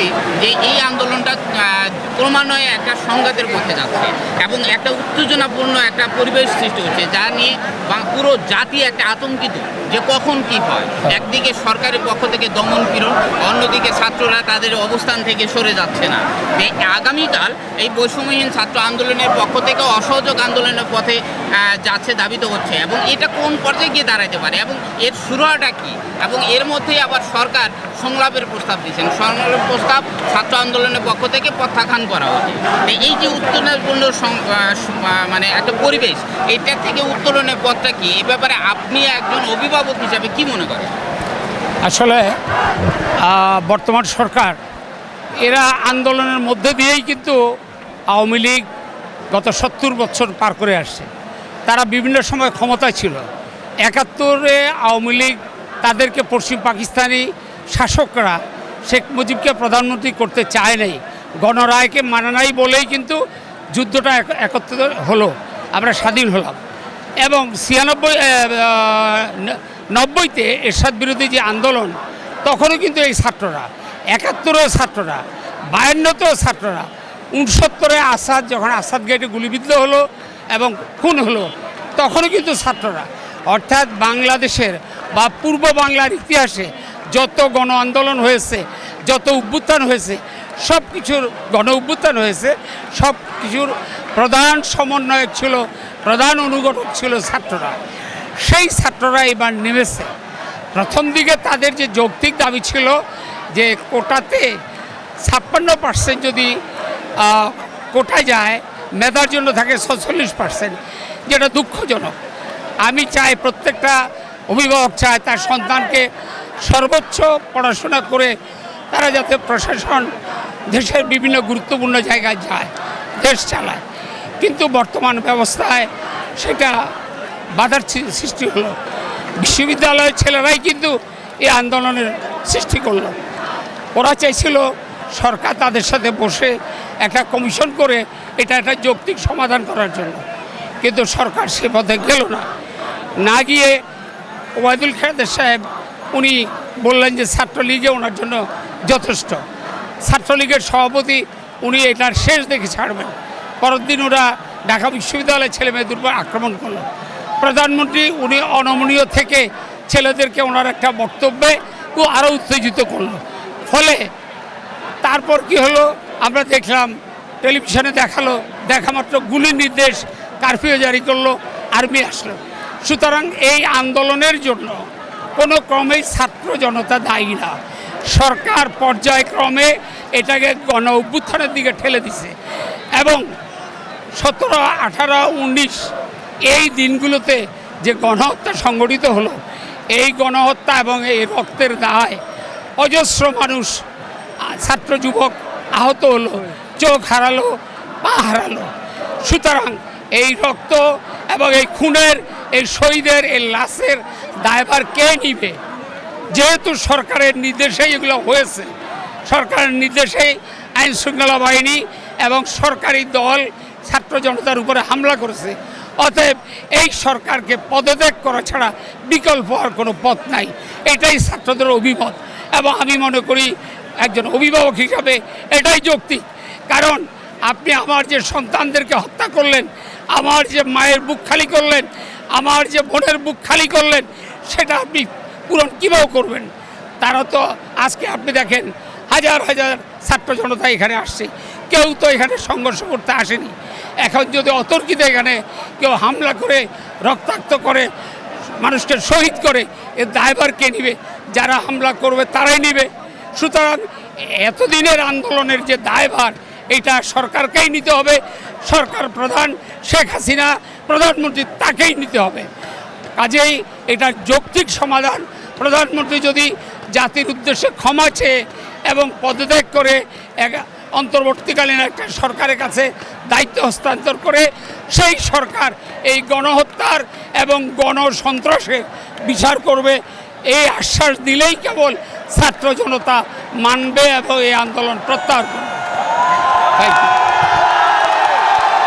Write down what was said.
দেখছি যে এই আন্দোলনটা আহ, ক্রমান্বয়ে একটা সংঘাতের পথে যাচ্ছে এবং একটা উত্তেজনাপূর্ণ একটা পরিবেশ সৃষ্টি হচ্ছে, যা নিয়ে পুরো জাতি একটা আতঙ্কিত যে কখন কি হয়। একদিকে সরকারের পক্ষ থেকে দমন পীড়ন, অন্যদিকে ছাত্ররা তাদের অবস্থান থেকে সরে যাচ্ছে না। আগামীকাল এই বৈষম্যহীন ছাত্র আন্দোলনের পক্ষ থেকে অসহযোগ আন্দোলনের পথে যাচ্ছে দাবিত হচ্ছে এবং এটা কোন পর্যায়ে গিয়ে দাঁড়াতে পারে এবং এর শুরুটা কি? এবং এর মধ্যে আবার সরকার সংলাপের প্রস্তাব দিয়েছেন সংলাপের প্রস্তাব ছাত্র আন্দোলনের পক্ষ থেকে প্রত্যাখ্যান করা হচ্ছে এই যে আহ, মানে একটা পরিবেশ এটা থেকে উত্তোলনের পথটা কি? এ ব্যাপারে আপনি একজন অভিভাবক হিসাবে কি মনে করেন? আসলে বর্তমান সরকার এরা আন্দোলনের মধ্যে দিয়েই কিন্তু আওয়ামী লীগ গত সত্তর বছর পার করে আসছে। তারা বিভিন্ন সময় ক্ষমতায় ছিল। একাত্তরে আওয়ামী লীগ তাদেরকে পশ্চিম পাকিস্তানি শাসকরা শেখ মুজিবকে প্রধানমন্ত্রী করতে চায় নাই। গণরায়কে মানে নাই বলেই কিন্তু যুদ্ধটা এক- একত্রিত হলো। আমরা স্বাধীন হলাম। এবং ছিয়ানব্বই নব্বইতে এরশাদ বিরোধী যে আন্দোলন, তখনও কিন্তু এই ছাত্ররা, একাত্তরেও ছাত্ররা, বায়ান্নতেও ছাত্ররা, উনসত্তরে আসাদ, যখন আসাদ গেটে গুলিবিদ্ধ হলো এবং খুন হলো, তখনও কিন্তু ছাত্ররা, অর্থাৎ বাংলাদেশের বা পূর্ব বাংলার ইতিহাসে যত গণ আন্দোলন হয়েছে যত উত্থান হয়েছে, সব কিছুর গণ উত্থান হয়েছে, সব কিছুর প্রধান সমন্বয়ক ছিল, প্রধান অনুঘটক ছিল ছাত্ররা। সেই ছাত্ররা এবার নেমেছে। প্রথম দিকে তাদের যে যৌক্তিক দাবি ছিল যে কোটাতে ছাপ্পান্ন পার্সেন্ট যদি কোটা যায় মেধার জন্য থাকে ছচল্লিশ পার্সেন্ট যেটা দুঃখজনক। আমি চাই প্রত্যেকটা অভিভাবক চায় তার সন্তানকে সর্বোচ্চ পড়াশোনা করে তারা যাতে প্রশাসন দেশের বিভিন্ন গুরুত্বপূর্ণ জায়গায় যায়, দেশ চালায়। কিন্তু বর্তমান ব্যবস্থায় সেটা বাধার সৃষ্টি হলো। বিশ্ববিদ্যালয়ের ছেলেরাই কিন্তু এই আন্দোলনের সৃষ্টি করল। ওরা চাইছিল সরকার তাদের সাথে বসে একটা কমিশন করে এটা একটা যৌক্তিক সমাধান করার জন্য। কিন্তু সরকার সে পথে গেল না। না গিয়ে ওবায়দুল খাদের সাহেব উনি বললেন যে ছাত্রলীগে ওনার জন্য যথেষ্ট। ছাত্রলীগের সভাপতি, উনি এটার শেষ দেখে ছাড়বেন। পরের দিন ওরা ঢাকা বিশ্ববিদ্যালয়ের ছেলে মেয়েদের উপর আক্রমণ করল। প্রধানমন্ত্রী, উনি অনমনীয় থেকে ছেলেদেরকে ওনার একটা বক্তব্যে ও আরও উত্তেজিত করল। ফলে তারপর কি হলো? আমরা দেখলাম, টেলিভিশনে দেখাল, দেখা মাত্র গুলির নির্দেশ, কারফিউ জারি করল, আর্মি আসলো। সুতরাং এই আন্দোলনের জন্য কোনো ক্রমেই ছাত্র জনতা দায়ী না। সরকার পর্যায়ক্রমে এটাকে গণ অভ্যুত্থানের দিকে ঠেলে দিছে। এবং সতেরো, আঠারো, উনিশ এই দিনগুলোতে যে গণহত্যা সংগঠিত হলো, এই গণহত্যা এবং এই রক্তের দায় অজস্র মানুষ, ছাত্র যুবক আহত হলো, চোখ হারালো, পা হারালো। সুতরাং এই রক্ত এবং এই খুনের, এই শহীদের, এই লাশের দায়ভার কে নিবে? যেহেতু সরকারের নির্দেশেই এগুলো হয়েছে, সরকারের নির্দেশেই আইন শৃঙ্খলা বাহিনী এবং সরকারি দল ছাত্র জনতার উপরে হামলা করেছে। অতএব এই সরকারকে পদত্যাগ করা ছাড়া বিকল্প আর কোনো পথ নাই। এটাই ছাত্রদের অভিমত এবং আমি মনে করি একজন অভিভাবক হিসাবে এটাই যৌক্তিক। কারণ আপনি আমার যে সন্তানদেরকে হত্যা করলেন, আমার যে মায়ের বুক খালি করলেন, আমার যে বোনের বুক খালি করলেন, সেটা আপনি পূরণ কীভাবে করবেন? তারা তো আজকে আপনি দেখেন, হাজার হাজার ছাত্র জনতা এখানে আসছে। কেউ তো এখানে সংঘর্ষ করতে আসেনি। এখন যদি অতর্কিত এখানে কেউ হামলা করে, রক্তাক্ত করে, মানুষকে শহীদ করে এর দায়ভার কে নিবে? যারা হামলা করবে তারাই নিবে। সুতরাং এতদিনের আন্দোলনের যে দায়ভার, এটা সরকারকেই নিতে হবে। সরকার প্রধান শেখ হাসিনা, প্রধানমন্ত্রী তাকেই নিতে হবে। কাজেই এটা যৌক্তিক সমাধান। প্রধানমন্ত্রী যদি জাতির উদ্দেশ্যে ক্ষমা চেয়ে এবং পদত্যাগ করে এক অন্তর্বর্তীকালীন একটা সরকারের কাছে দায়িত্ব হস্তান্তর করে, সেই সরকার এই গণহত্যার এবং গণসন্ত্রাসের বিচার করবে, এই আশ্বাস দিলেই কেবল ছাত্র জনতা মানবে এবং এই আন্দোলন প্রত্যাহার করবে। Thank you